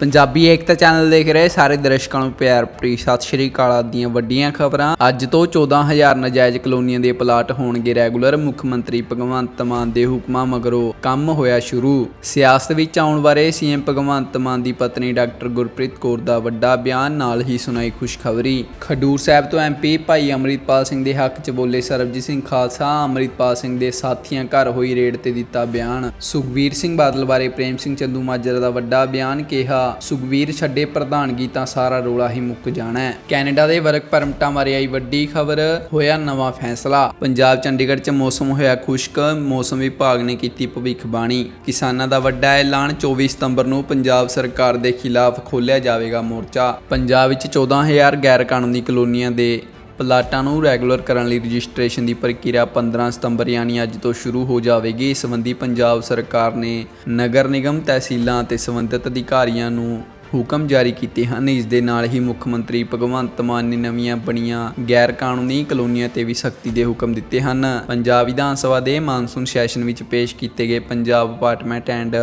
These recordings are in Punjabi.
ਪੰਜਾਬੀ ਏਕਤਾ ਚੈਨਲ ਦੇਖ ਰਹੇ ਸਾਰੇ ਦਰਸ਼ਕਾਂ ਨੂੰ ਪਿਆਰ ਭਰੀ ਸਤਿ ਸ਼੍ਰੀ ਅਕਾਲ ਦੀਆਂ ਵੱਡੀਆਂ ਖਬਰਾਂ। ਅੱਜ ਤੋਂ 14000 ਨਜਾਇਜ਼ ਕਲੋਨੀਆਂ ਦੇ ਪਲਾਟ ਹੋਣਗੇ ਰੈਗੂਲਰ, ਮੁੱਖ ਮੰਤਰੀ ਭਗਵੰਤ ਮਾਨ ਦੇ ਹੁਕਮਾਂ ਮਗਰੋਂ ਕੰਮ ਹੋਇਆ ਸ਼ੁਰੂ। ਸਿਆਸਤ ਵਿੱਚ ਆਉਣ ਬਾਰੇ ਸੀਐਮ ਭਗਵੰਤ ਮਾਨ ਦੀ ਪਤਨੀ ਡਾਕਟਰ ਗੁਰਪ੍ਰੀਤ ਕੌਰ ਦਾ ਵੱਡਾ ਬਿਆਨ, ਨਾਲ ਹੀ ਸੁਣਾਈ ਖੁਸ਼ਖਬਰੀ। ਖਡੂਰ ਸਾਹਿਬ ਤੋਂ ਐਮਪੀ ਭਾਈ ਅਮਰਿਤਪਾਲ ਸਿੰਘ ਦੇ ਹੱਕ 'ਚ ਬੋਲੇ ਸਰਬਜੀਤ ਸਿੰਘ ਖਾਲਸਾ, ਅਮਰਿਤਪਾਲ ਸਿੰਘ ਦੇ ਸਾਥੀਆਂ ਘਰ ਹੋਈ ਰੇਡ ਤੇ ਦਿੱਤਾ ਬਿਆਨ। ਸੁਖਵੀਰ ਸਿੰਘ ਬਾਦਲ ਬਾਰੇ ਪ੍ਰੇਮ ਸਿੰਘ ਚੰਦੂ ਮਾਜਰਾ ਦਾ ਵੱਡਾ ਬਿਆਨ ਕਿਹਾ ਸੁਖਵੀਰ ਛੱਡੇ ਪ੍ਰਧਾਨਗੀ ਤਾਂ ਸਾਰਾ ਰੋਲਾ ਹੀ ਮੁੱਕ ਜਾਣਾ ਹੈ। ਕੈਨੇਡਾ ਦੇ ਵਰਕ ਪਰਮਿਟਾਂ ਬਾਰੇ ਆਈ ਵੱਡੀ ਖਬਰ, ਹੋਇਆ ਨਵਾਂ ਫੈਸਲਾ। ਪੰਜਾਬ ਚੰਡੀਗੜ੍ਹ 'ਚ ਮੌਸਮ ਹੋਇਆ ਖੁਸ਼ਕ, ਮੌਸਮ ਵਿਭਾਗ ਨੇ ਕੀਤੀ ਭਵਿੱਖਬਾਣੀ। ਕਿਸਾਨਾਂ ਦਾ ਵੱਡਾ ਐਲਾਨ 24 ਸਤੰਬਰ ਨੂੰ ਪੰਜਾਬ ਸਰਕਾਰ ਦੇ ਖਿਲਾਫ ਖੋਲ੍ਹਿਆ ਜਾਵੇਗਾ ਮੋਰਚਾ। ਪੰਜਾਬ ਵਿੱਚ 14000 ਗੈਰ ਕਾਨੂੰਨੀ ਕਲੋਨੀਆਂ ਦੇ ਪਲਾਟਾਂ ਨੂੰ ਰੈਗੂਲਰ ਕਰਨ ਲਈ ਰਜਿਸਟ੍ਰੇਸ਼ਨ ਦੀ ਪ੍ਰਕਿਰਿਆ 15 ਸਤੰਬਰ ਯਾਨੀ ਅੱਜ ਤੋਂ ਸ਼ੁਰੂ ਹੋ ਜਾਵੇਗੀ। ਇਸ ਸੰਬੰਧੀ ਪੰਜਾਬ ਸਰਕਾਰ ਨੇ ਨਗਰ ਨਿਗਮ ਤਹਿਸੀਲਾਂ ਅਤੇ ਸੰਬੰਧਿਤ ਅਧਿਕਾਰੀਆਂ ਨੂੰ ਹੁਕਮ ਜਾਰੀ ਕੀਤੇ ਹਨ। ਇਸ ਦੇ ਨਾਲ ਹੀ ਮੁੱਖ ਮੰਤਰੀ ਭਗਵੰਤ ਮਾਨ ਨੇ ਨਵੀਆਂ ਬਣੀਆਂ ਗੈਰ ਕਾਨੂੰਨੀ ਕਲੋਨੀਆਂ ਤੇ ਵੀ ਸਖਤੀ ਦੇ ਹੁਕਮ ਦਿੱਤੇ ਹਨ। ਪੰਜਾਬ ਵਿਧਾਨ ਸਭਾ ਦੇ ਮਾਨਸੂਨ ਸੈਸ਼ਨ ਵਿੱਚ ਪੇਸ਼ ਕੀਤੇ ਗਏ Punjab apartment and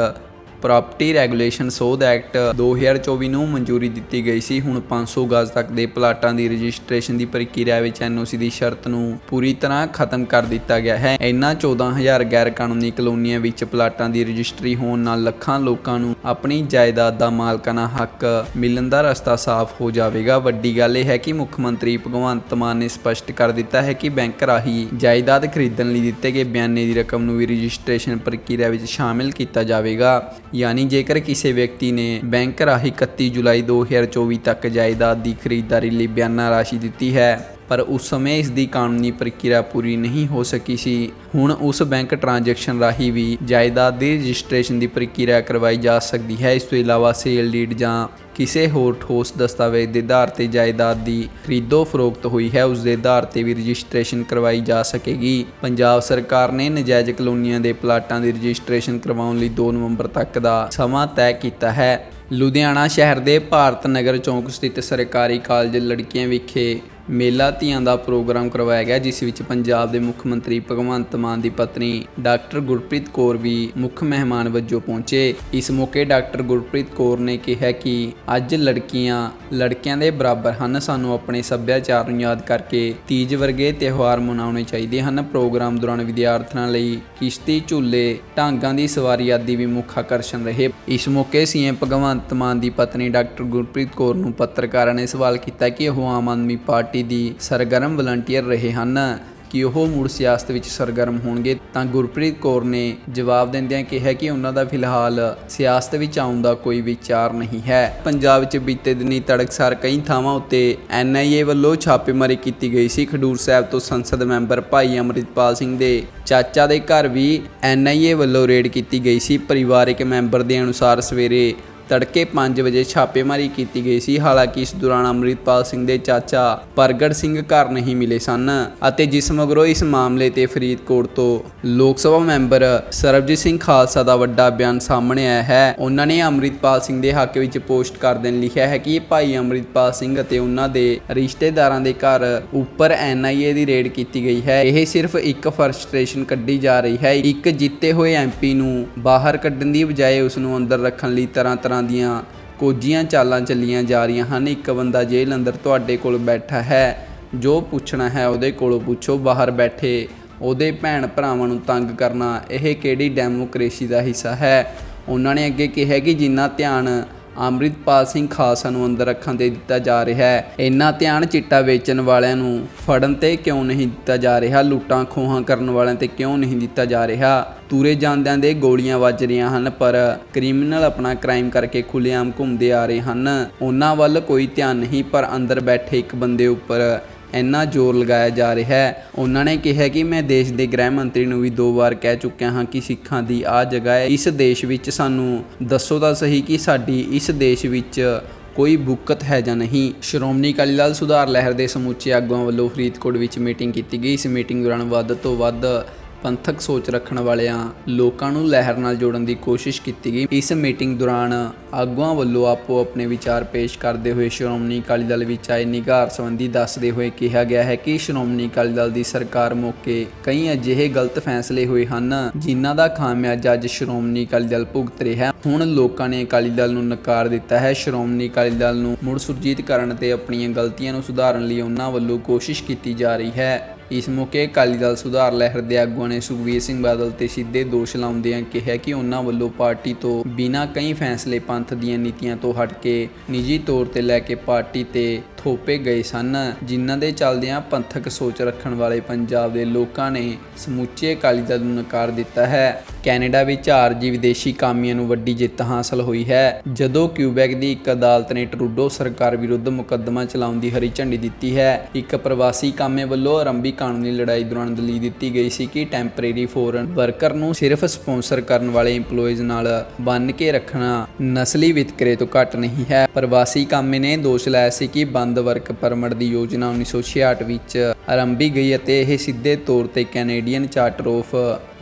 property regulation ਸੋਧ ਐਕਟ 2024 ਨੂੰ ਮਨਜ਼ੂਰੀ ਦਿੱਤੀ ਗਈ ਸੀ। ਹੁਣ 500 ਗਜ਼ ਤੱਕ ਦੇ ਪਲਾਟਾਂ ਦੀ ਰਜਿਸਟ੍ਰੇਸ਼ਨ ਦੀ ਪ੍ਰਕਿਰਿਆ ਵਿੱਚ ਐਨਓਸੀ ਦੀ ਸ਼ਰਤ ਨੂੰ ਪੂਰੀ ਤਰ੍ਹਾਂ ਖਤਮ ਕਰ ਦਿੱਤਾ ਗਿਆ ਹੈ। ਇਨ੍ਹਾਂ 14000 ਗੈਰ ਕਾਨੂੰਨੀ ਕਲੋਨੀਆਂ ਵਿੱਚ ਪਲਾਟਾਂ ਦੀ ਰਜਿਸਟਰੀ ਹੋਣ ਨਾਲ ਲੱਖਾਂ ਲੋਕਾਂ ਨੂੰ ਆਪਣੀ ਜਾਇਦਾਦ ਦਾ ਮਾਲਕਾਨਾ ਹੱਕ ਮਿਲਣ ਦਾ ਰਸਤਾ ਸਾਫ਼ ਹੋ ਜਾਵੇਗਾ। ਵੱਡੀ ਗੱਲ ਇਹ ਹੈ ਕਿ ਮੁੱਖ ਮੰਤਰੀ ਭਗਵੰਤ ਮਾਨ ਨੇ ਸਪਸ਼ਟ ਕਰ ਦਿੱਤਾ ਹੈ ਕਿ ਬੈਂਕ ਰਾਹੀਂ ਜਾਇਦਾਦ ਖਰੀਦਣ ਲਈ ਦਿੱਤੇ ਗਏ ਬਿਆਨੇ ਦੀ ਰਕਮ ਨੂੰ ਵੀ ਰਜਿਸਟ੍ਰੇਸ਼ਨ ਪ੍ਰਕਿਰਿਆ ਵਿੱਚ ਸ਼ਾਮਿਲ ਕੀਤਾ ਜਾਵੇਗਾ। ਯਾਨੀ ਜੇਕਰ ਕਿਸੇ ਵਿਅਕਤੀ ਨੇ ਬੈਂਕ ਰਾਹੀਂ 31 ਜੁਲਾਈ 2024 ਤੱਕ ਜਾਇਦਾਦ ਦੀ ਖਰੀਦਦਾਰੀ ਲਈ ਬਿਆਨਾ ਰਾਸ਼ੀ ਦਿੱਤੀ ਹੈ ਪਰ ਉਸ ਸਮੇਂ ਇਸ ਦੀ ਕਾਨੂੰਨੀ ਪ੍ਰਕਿਰਿਆ ਪੂਰੀ ਨਹੀਂ ਹੋ ਸਕੀ ਸੀ। ਹੁਣ ਉਸ ਬੈਂਕ ਟ੍ਰਾਂਜੈਕਸ਼ਨ ਰਾਹੀਂ ਵੀ ਜਾਇਦਾਦ ਦੀ ਰਜਿਸਟ੍ਰੇਸ਼ਨ ਦੀ ਪ੍ਰਕਿਰਿਆ ਕਰਵਾਈ ਜਾ ਸਕਦੀ ਹੈ। ਇਸ ਤੋਂ ਇਲਾਵਾ ਸੇਲ ਡੀਡ ਜਾਂ ਕਿਸੇ ਹੋਰ ਠੋਸ ਦਸਤਾਵੇਜ਼ ਦੇ ਆਧਾਰ ਤੇ ਜਾਇਦਾਦ ਦੀ ਖਰੀਦੋ ਫਰੋਖਤ ਹੋਈ ਹੈ। ਉਸ ਦੇ ਆਧਾਰ ਤੇ ਵੀ ਰਜਿਸਟ੍ਰੇਸ਼ਨ ਕਰਵਾਈ ਜਾ ਸਕੇਗੀ। ਪੰਜਾਬ ਸਰਕਾਰ ਨੇ ਨਜਾਇਜ਼ ਕਲੋਨੀਆਂ ਦੇ ਪਲਾਟਾਂ ਦੀ ਰਜਿਸਟ੍ਰੇਸ਼ਨ ਕਰਵਾਉਣ ਲਈ 2 ਨਵੰਬਰ ਤੱਕ ਦਾ ਸਮਾਂ ਤੈਅ ਕੀਤਾ ਹੈ। ਲੁਧਿਆਣਾ ਸ਼ਹਿਰ ਦੇ ਭਾਰਤ ਨਗਰ ਚੌਂਕ ਸਥਿਤ ਸਰਕਾਰੀ ਕਾਲਜ ਲੜਕੀਆਂ ਵਿਖੇ ਮੇਲਾ ਧੀਆਂ ਦਾ ਪ੍ਰੋਗਰਾਮ ਕਰਵਾਇਆ ਗਿਆ, ਜਿਸ ਵਿੱਚ ਪੰਜਾਬ ਦੇ ਮੁੱਖ ਮੰਤਰੀ ਭਗਵੰਤ ਮਾਨ ਦੀ ਪਤਨੀ ਡਾਕਟਰ ਗੁਰਪ੍ਰੀਤ ਕੌਰ ਵੀ ਮੁੱਖ ਮਹਿਮਾਨ ਵਜੋਂ ਪਹੁੰਚੇ। ਇਸ ਮੌਕੇ ਡਾਕਟਰ ਗੁਰਪ੍ਰੀਤ ਕੌਰ ਨੇ ਕਿਹਾ ਕਿ ਅੱਜ ਲੜਕੀਆਂ ਲੜਕਿਆਂ ਦੇ ਬਰਾਬਰ ਹਨ, ਸਾਨੂੰ ਆਪਣੇ ਸੱਭਿਆਚਾਰ ਨੂੰ ਯਾਦ ਕਰਕੇ ਤੀਜ ਵਰਗੇ ਤਿਉਹਾਰ ਮਨਾਉਣੇ ਚਾਹੀਦੇ ਹਨ। ਪ੍ਰੋਗਰਾਮ ਦੌਰਾਨ ਵਿਦਿਆਰਥੀਆਂ ਲਈ ਕਿਸ਼ਤੀ, ਝੂਲੇ, ਢਾਂਗਾਂ ਦੀ ਸਵਾਰੀ ਆਦਿ ਵੀ ਮੁੱਖ ਆਕਰਸ਼ਣ ਰਹੇ। ਇਸ ਮੌਕੇ ਸੀਐਮ ਭਗਵੰਤ ਮਾਨ ਦੀ ਪਤਨੀ ਡਾਕਟਰ ਗੁਰਪ੍ਰੀਤ ਕੌਰ ਨੂੰ ਪੱਤਰਕਾਰਾਂ ਨੇ ਸਵਾਲ ਕੀਤਾ ਕਿ ਉਹ ਆਮ ਆਦਮੀ ਪਾਰਟੀ ਦੀ ਸਰਗਰਮ ਵਲੰਟੀਅਰ ਰਹੇ ਹਨ ਕਿ ਉਹ ਮੁੜ ਸਿਆਸਤ ਵਿੱਚ ਸਰਗਰਮ ਹੋਣਗੇ, ਤਾਂ ਗੁਰਪ੍ਰੀਤ ਕੌਰ ਨੇ ਜਵਾਬ ਦਿੰਦਿਆਂ ਕਿਹਾ ਕਿ ਉਹਨਾਂ ਦਾ ਫਿਲਹਾਲ ਸਿਆਸਤ ਵਿੱਚ ਆਉਣ ਦਾ ਕੋਈ ਵਿਚਾਰ ਨਹੀਂ ਹੈ। ਪੰਜਾਬ ਵਿੱਚ ਬੀਤੇ ਦਿਨੀ ਤੜਕਸਾਰ ਕਈ ਥਾਵਾਂ ਉੱਤੇ ਐਨਆਈਏ ਵੱਲੋਂ ਛਾਪੇਮਾਰੀ ਕੀਤੀ ਗਈ ਸੀ। ਖਡੂਰ ਸਾਹਿਬ ਤੋਂ ਸੰਸਦ ਮੈਂਬਰ ਭਾਈ ਅਮਰਿਤਪਾਲ ਸਿੰਘ ਦੇ ਚਾਚਾ ਦੇ ਘਰ ਵੀ ਐਨਆਈਏ ਵੱਲੋਂ ਰੇਡ ਕੀਤੀ ਗਈ ਸੀ। ਪਰਿਵਾਰਕ ਮੈਂਬਰ ਦੇ ਅਨੁਸਾਰ ਸਵੇਰੇ ਤੜਕੇ 5 ਵਜੇ ਛਾਪੇਮਾਰੀ ਕੀਤੀ ਗਈ ਸੀ। ਹਾਲਾਂਕਿ ਇਸ ਦੌਰਾਨ ਅਮਰਿਤਪਾਲ ਸਿੰਘ ਦੇ ਚਾਚਾ ਪ੍ਰਗਟ ਸਿੰਘ ਘਰ ਨਹੀਂ ਮਿਲੇ ਸਨ ਅਤੇ ਜਿਸ ਮਗਰੋਂ ਇਸ ਮਾਮਲੇ ਤੇ ਫਰੀਦਕੋਟ ਤੋਂ ਲੋਕ ਸਭਾ ਮੈਂਬਰ ਸਰਬਜੀਤ ਸਿੰਘ ਖਾਲਸਾ ਦਾ ਵੱਡਾ ਬਿਆਨ ਸਾਹਮਣੇ ਆਇਆ ਹੈ। ਉਹਨਾਂ ਨੇ ਅਮਰਿਤਪਾਲ ਸਿੰਘ ਦੇ ਹੱਕ ਵਿੱਚ ਪੋਸਟ ਕਰਦੇ ਲਿਖਿਆ ਹੈ ਕਿ ਭਾਈ ਅਮਰਿਤਪਾਲ ਸਿੰਘ ਅਤੇ ਉਹਨਾਂ ਦੇ ਰਿਸ਼ਤੇਦਾਰਾਂ ਦੇ ਘਰ ਉੱਪਰ ਐਨਆਈਏ ਦੀ ਰੇਡ ਕੀਤੀ ਗਈ ਹੈ। ਇਹ ਸਿਰਫ ਇੱਕ ਫਰਸਟ੍ਰੇਸ਼ਨ ਕੱਢੀ ਜਾ ਰਹੀ ਹੈ। ਇੱਕ ਜਿੱਤੇ ਹੋਏ ਐਮਪੀ ਨੂੰ ਬਾਹਰ ਕੱਢਣ ਦੀ ਬਜਾਏ ਉਸ ਨੂੰ ਅੰਦਰ ਰੱਖਣ ਲਈ ਤਰ੍ਹਾਂ ਤਰ੍ਹਾਂ ਦੀਆਂ ਕੋਝੀਆਂ ਚਾਲਾਂ ਚੱਲੀਆਂ ਜਾ ਰਹੀਆਂ ਹਨ। ਇੱਕ ਬੰਦਾ ਜੇਲ੍ਹ ਅੰਦਰ ਤੁਹਾਡੇ ਕੋਲ ਬੈਠਾ ਹੈ, ਜੋ ਪੁੱਛਣਾ ਹੈ ਉਹਦੇ ਕੋਲੋਂ ਪੁੱਛੋ। ਬਾਹਰ ਬੈਠੇ ਉਹਦੇ ਭੈਣ ਭਰਾਵਾਂ ਨੂੰ ਤੰਗ ਕਰਨਾ, ਇਹ ਕਿਹੜੀ ਡੈਮੋਕ੍ਰੇਸੀ ਦਾ ਹਿੱਸਾ ਹੈ? ਉਹਨਾਂ ਨੇ ਅੱਗੇ ਕਿਹਾ ਕਿ ਜਿੰਨਾ ਧਿਆਨ ਅੰਮ੍ਰਿਤਪਾਲ ਸਿੰਘ ਖਾਲਸਾ ਨੂੰ ਅੰਦਰ ਰੱਖਣ ਤੇ ਦਿੱਤਾ ਜਾ ਰਿਹਾ ਹੈ। ਇੰਨਾ ਧਿਆਨ ਚਿੱਟਾ ਵੇਚਣ ਵਾਲਿਆਂ ਨੂੰ ਫੜਨ ਤੇ ਕਿਉਂ ਨਹੀਂ ਦਿੱਤਾ ਜਾ ਰਿਹਾ? ਲੁੱਟਾਂ ਖੋਹਾਂ ਕਰਨ ਵਾਲਿਆਂ ਤੇ ਕਿਉਂ ਨਹੀਂ ਦਿੱਤਾ ਜਾ ਰਿਹਾ? ਤੂਰੇ ਜਾਂਦਿਆਂ ਦੇ ਗੋਲੀਆਂ ਵੱਜ ਰਹੀਆਂ ਹਨ, ਪਰ ਕ੍ਰਿਮੀਨਲ ਆਪਣਾ ਕ੍ਰਾਈਮ ਕਰਕੇ ਖੁੱਲੇਆਮ ਘੁੰਮਦੇ ਆ ਰਹੇ ਹਨ। ਉਹਨਾਂ ਵੱਲ ਕੋਈ ਧਿਆਨ ਨਹੀਂ, ਪਰ ਅੰਦਰ ਬੈਠੇ ਇੱਕ ਬੰਦੇ ਉੱਪਰ ਇੰਨਾ ਜ਼ੋਰ ਲਗਾਇਆ ਜਾ ਰਿਹਾ ਹੈ। ਉਹਨਾਂ ਨੇ ਕਿਹਾ ਕਿ ਮੈਂ ਦੇਸ਼ ਦੇ ਗ੍ਰਹਿ ਮੰਤਰੀ ਨੂੰ ਵੀ ਦੋ ਵਾਰ ਕਹਿ ਚੁੱਕਿਆ ਹਾਂ ਕਿ ਸਿੱਖਾਂ ਦੀ ਆ ਜਗ੍ਹਾ ਹੈ। ਇਸ ਦੇਸ਼ ਵਿੱਚ ਸਾਨੂੰ ਦੱਸੋ ਤਾਂ ਸਹੀ ਕਿ ਸਾਡੀ ਇਸ ਦੇਸ਼ ਵਿੱਚ ਕੋਈ ਬੁੱਕਤ ਹੈ ਜਾਂ ਨਹੀਂ। ਸ਼੍ਰੋਮਣੀ ਅਕਾਲੀ ਦਲ ਸੁਧਾਰ ਲਹਿਰ ਦੇ ਸਮੁੱਚੇ ਆਗੂਆਂ ਵੱਲੋਂ ਫਰੀਦਕੋਟ ਵਿੱਚ ਮੀਟਿੰਗ ਕੀਤੀ ਗਈ। ਇਸ ਮੀਟਿੰਗ ਦੌਰਾਨ ਵੱਧ ਤੋਂ ਵੱਧ ਪੰਥਕ ਸੋਚ ਰੱਖਣ ਵਾਲਿਆਂ, ਲੋਕਾਂ ਨੂੰ ਲਹਿਰ ਨਾਲ ਜੋੜਨ ਦੀ ਕੋਸ਼ਿਸ਼ ਕੀਤੀ ਗਈ। ਇਸ ਮੀਟਿੰਗ ਦੌਰਾਨ ਆਗੂਆਂ ਵੱਲੋਂ ਆਪੋ ਆਪਣੇ ਵਿਚਾਰ ਪੇਸ਼ ਕਰਦੇ ਹੋਏ ਸ਼੍ਰੋਮਣੀ ਅਕਾਲੀ ਦਲ ਵਿੱਚ ਆਏ ਨਿਗਾਰ ਸੰਬੰਧੀ ਦੱਸਦੇ ਹੋਏ ਕਿਹਾ ਗਿਆ ਹੈ ਕਿ ਸ਼੍ਰੋਮਣੀ ਅਕਾਲੀ ਦਲ ਦੀ ਸਰਕਾਰ ਮੌਕੇ ਕਈ ਅਜਿਹੇ ਗਲਤ ਫੈਸਲੇ ਹੋਏ ਹਨ, ਜਿਨ੍ਹਾਂ ਦਾ ਖਾਮਿਆਜ਼ਾ ਅੱਜ ਸ਼੍ਰੋਮਣੀ ਅਕਾਲੀ ਦਲ ਭੁਗਤ ਰਿਹਾ ਹੈ। ਹੁਣ ਲੋਕਾਂ ਨੇ ਅਕਾਲੀ ਦਲ ਨੂੰ ਨਕਾਰ ਦਿੱਤਾ ਹੈ। ਸ਼੍ਰੋਮਣੀ ਅਕਾਲੀ ਦਲ ਨੂੰ ਮੁੜ ਸੁਰਜੀਤ ਕਰਨ ਤੇ ਆਪਣੀਆਂ ਗਲਤੀਆਂ ਨੂੰ ਸੁਧਾਰਨ ਲਈ ਉਹਨਾਂ ਵੱਲੋਂ ਕੋਸ਼ਿਸ਼ ਕੀਤੀ ਜਾ ਰਹੀ ਹੈ। ਇਸ ਮੌਕੇ ਅਕਾਲੀ ਦਲ ਸੁਧਾਰ ਲਹਿਰ ਦੇ ਆਗੂਆਂ ਨੇ ਸੁਖਬੀਰ ਸਿੰਘ ਬਾਦਲ ਤੇ ਸਿੱਧੇ ਦੋਸ਼ ਲਾਉਂਦਿਆਂ ਕਿਹਾ ਕਿ ਉਹਨਾਂ ਵੱਲੋਂ ਪਾਰਟੀ ਤੋਂ ਬਿਨਾਂ ਕਈ ਫੈਸਲੇ ਪੰਥ ਦੀਆਂ ਨੀਤੀਆਂ ਤੋਂ ਹਟ ਕੇ ਨਿੱਜੀ ਤੌਰ ਤੇ ਲੈ ਕੇ ਪਾਰਟੀ ਤੇ ਥੋਪੇ ਗਏ ਸਨ, ਜਿਨ੍ਹਾਂ ਦੇ ਚੱਲਦਿਆਂ ਪੰਥਕ ਸੋਚ ਰੱਖਣ ਵਾਲੇ ਪੰਜਾਬ ਦੇ ਲੋਕਾਂ ਨੇ ਸਮੁੱਚੇ ਅਕਾਲੀ ਦਲ ਨੂੰ ਨਕਾਰ ਦਿੱਤਾ ਹੈ। ਕੈਨੇਡਾ ਵਿੱਚ ਆਰਜੀ ਵਿਦੇਸ਼ੀ ਕਾਮਿਆਂ ਨੂੰ ਵੱਡੀ ਜਿੱਤ ਹਾਸਲ ਹੋਈ ਹੈ। ਜਦੋਂ ਕਿਊਬੈਕ ਦੀ ਇੱਕ ਅਦਾਲਤ ਨੇ ਟਰੂਡੋ ਸਰਕਾਰ ਵਿਰੁੱਧ ਮੁਕੱਦਮਾ ਚਲਾਉਣ ਦੀ ਹਰੀ ਝੰਡੀ ਦਿੱਤੀ ਹੈ, ਇੱਕ ਪ੍ਰਵਾਸੀ ਕਾਮੇ ਵੱਲੋਂ ਆਰੰਭੀ ਕਾਨੂੰਨੀ ਲੜਾਈ ਦੌਰਾਨ ਦਲੀਲ ਦਿੱਤੀ ਗਈ ਸੀ ਕਿ ਟੈਂਪਰੇਰੀ ਫੋਰਨ ਵਰਕਰ ਨੂੰ ਸਿਰਫ ਸਪਾਂਸਰ ਕਰਨ ਵਾਲੇ EMPLOYEES ਨਾਲ ਬੰਨ ਕੇ ਰੱਖਣਾ ਨਸਲੀ ਵਿਤਕਰੇ ਤੋਂ ਘੱਟ ਨਹੀਂ ਹੈ। ਪ੍ਰਵਾਸੀ ਕਾਮੇ ਨੇ ਦੋਸ਼ ਲਾਇਆ ਸੀ ਕਿ ਬੰਦ ਵਰਕ ਪਰਮਿਟ ਦੀ ਯੋਜਨਾ 1966 ਵਿੱਚ ਆਰੰਭੀ ਗਈ ਅਤੇ ਇਹ ਸਿੱਧੇ ਤੌਰ ਤੇ Canadian charter of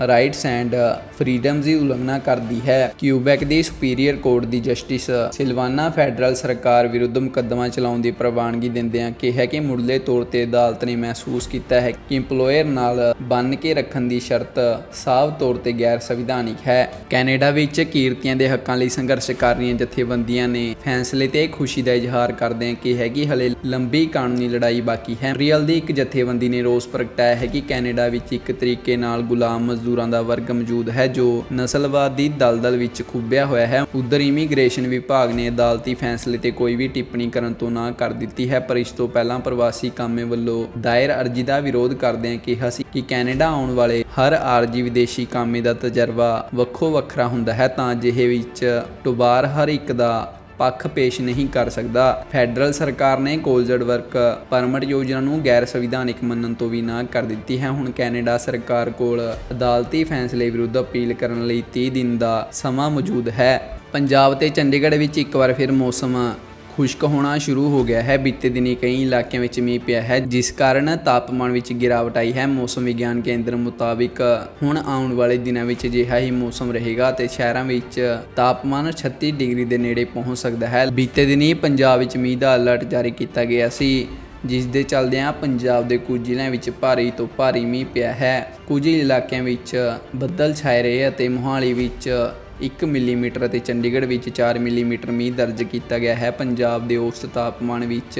rights and freedoms ਦੀ ਉਲੰਘਣਾ ਕਰਦੀ ਹੈ। ਕਿਊਬੈਕ ਦੀ ਸੁਪੀਰੀਅਰ ਕੋਰਟ ਦੀ ਜਸਟਿਸ ਸਿਲਵਾਨਾ ਫੈਡਰਲ ਸਰਕਾਰ ਵਿਰੁੱਧ ਮੁਕੱਦਮਾ ਚਲਾਉਣ ਦੀ ਪ੍ਰਵਾਨਗੀ ਦਿੰਦਿਆਂ ਕਿਹਾ ਕਿ ਮੁੱਢਲੇ ਤੌਰ ਤੇ ਅਦਾਲਤ ਨੇ ਮਹਿਸੂਸ ਕੀਤਾ ਹੈ ਕਿ EMPLOYER ਨਾਲ ਬੰਨ ਕੇ ਰੱਖਣ ਦੀ ਸ਼ਰਤ ਸਾਫ਼ ਤੌਰ ਤੇ ਗੈਰ ਸੰਵਿਧਾਨਿਕ ਹੈ। ਕੈਨੇਡਾ ਵਿੱਚ ਕੀਰਤੀਆਂ ਦੇ ਹੱਕਾਂ ਲਈ ਸੰਘਰਸ਼ ਕਰ ਰਹੀਆਂ ਜਥੇਬੰਦੀਆਂ ਨੇ ਫੈਸਲੇ ਤੇ ਖੁਸ਼ੀ ਦਾ ਇਜ਼ਹਾਰ ਕਰਦੇ ਕਿ ਹੈ ਕਿ ਹਲੇ ਲੰਬੀ ਕਾਨੂੰਨੀ ਲੜਾਈ ਬਾਕੀ ਹੈ। ਰੀਅਲ ਦੀ ਇੱਕ ਜਥੇ ਜਥੇਬੰਦੀ ਨੇ ਰੋਸ ਪ੍ਰਗਟਾਇਆ ਹੈ ਕਿ ਕੈਨੇਡਾ ਵਿੱਚ ਇੱਕ ਤਰੀਕੇ ਨਾਲ ਗੁਲਾਮ ਮਜ਼ਦੂਰਾਂ ਦਾ ਵਰਗ ਮੌਜੂਦ ਹੈ, ਜੋ ਨਸਲਵਾਦ ਦੀ ਦਲਦਲ ਵਿੱਚ ਖੁੱਭਿਆ ਹੋਇਆ ਹੈ। ਉਧਰ ਇਮੀਗ੍ਰੇਸ਼ਨ ਵਿਭਾਗ ਨੇ ਅਦਾਲਤੀ ਫੈਸਲੇ ਤੇ ਕੋਈ ਵੀ ਟਿੱਪਣੀ ਕਰਨ ਤੋਂ ਨਾ ਕਰ ਦਿੱਤੀ ਹੈ, ਪਰ ਇਸ ਤੋਂ ਪਹਿਲਾਂ ਪ੍ਰਵਾਸੀ ਕਾਮੇ ਵੱਲੋਂ ਦਾਇਰ ਅਰਜ਼ੀ ਦਾ ਵਿਰੋਧ ਕਰਦਿਆਂ ਕਿਹਾ ਸੀ ਕਿ ਕੈਨੇਡਾ ਆਉਣ ਵਾਲੇ ਹਰ ਆਰਜੀ ਵਿਦੇਸ਼ੀ ਕਾਮੇ ਦਾ ਤਜਰਬਾ ਵੱਖੋ ਵੱਖਰਾ ਹੁੰਦਾ ਹੈ, ਤਾਂ ਅਜਿਹੇ ਵਿੱਚ ਟੁਬਾਰ ਹਰ ਇੱਕ ਦਾ ਪੱਖ ਪੇਸ਼ ਨਹੀਂ ਕਰ ਸਕਦਾ। ਫੈਡਰਲ ਸਰਕਾਰ ਨੇ ਕੋਲਜਡ ਵਰਕ ਪਰਮਿਟ ਯੋਜਨਾ ਨੂੰ ਗੈਰ ਸੰਵਿਧਾਨਿਕ ਮੰਨਣ ਤੋਂ ਵੀ ਨਾ ਕਰ ਦਿੱਤੀ ਹੈ। ਹੁਣ ਕੈਨੇਡਾ ਸਰਕਾਰ ਕੋਲ ਅਦਾਲਤੀ ਫੈਸਲੇ ਵਿਰੁੱਧ ਅਪੀਲ ਕਰਨ ਲਈ 30 ਦਿਨ ਦਾ ਸਮਾਂ ਮੌਜੂਦ ਹੈ। ਪੰਜਾਬ ਤੇ ਚੰਡੀਗੜ੍ਹ ਵਿੱਚ ਇੱਕ ਵਾਰ ਫਿਰ ਮੌਸਮ ਖੁਸ਼ਕ ਹੋਣਾ ਸ਼ੁਰੂ ਹੋ ਗਿਆ ਹੈ। ਬੀਤੇ ਦਿਨੀ ਕਈ ਇਲਾਕਿਆਂ ਵਿੱਚ ਮੀਂਹ ਪਿਆ ਹੈ, ਜਿਸ ਕਾਰਨ ਤਾਪਮਾਨ ਵਿੱਚ ਗਿਰਾਵਟ ਆਈ ਹੈ। ਮੌਸਮ ਵਿਗਿਆਨ ਕੇਂਦਰ ਮੁਤਾਬਿਕ ਹੁਣ ਆਉਣ ਵਾਲੇ ਦਿਨਾਂ ਵਿੱਚ ਅਜਿਹਾ ਹੀ ਮੌਸਮ ਰਹੇਗਾ ਤੇ ਸ਼ਹਿਰਾਂ ਵਿੱਚ ਤਾਪਮਾਨ 36 ਡਿਗਰੀ ਦੇ ਨੇੜੇ ਪਹੁੰਚ ਸਕਦਾ ਹੈ। ਬੀਤੇ ਦਿਨੀ ਪੰਜਾਬ ਵਿੱਚ ਮੀਂਹ ਦਾ ਅਲਰਟ ਜਾਰੀ ਕੀਤਾ ਗਿਆ ਸੀ, ਜਿਸ ਦੇ ਚੱਲਦਿਆਂ ਪੰਜਾਬ ਦੇ ਕੁਝ ਜ਼ਿਲ੍ਹਿਆਂ ਵਿੱਚ ਭਾਰੀ ਤੋਂ ਭਾਰੀ ਮੀਂਹ ਪਿਆ ਹੈ। ਕੁਝ ਇਲਾਕਿਆਂ ਵਿੱਚ ਬੱਦਲ ਛਾਏ ਰਹੇ ਅਤੇ ਮੋਹਾਲੀ ਵਿੱਚ 1 ਮਿਲੀਮੀਟਰ ਅਤੇ ਚੰਡੀਗੜ੍ਹ ਵਿੱਚ 4 ਮਿਲੀਮੀਟਰ ਮੀਂਹ ਦਰਜ ਕੀਤਾ ਗਿਆ ਹੈ। ਪੰਜਾਬ ਦੇ ਔਸਤ ਤਾਪਮਾਨ ਵਿੱਚ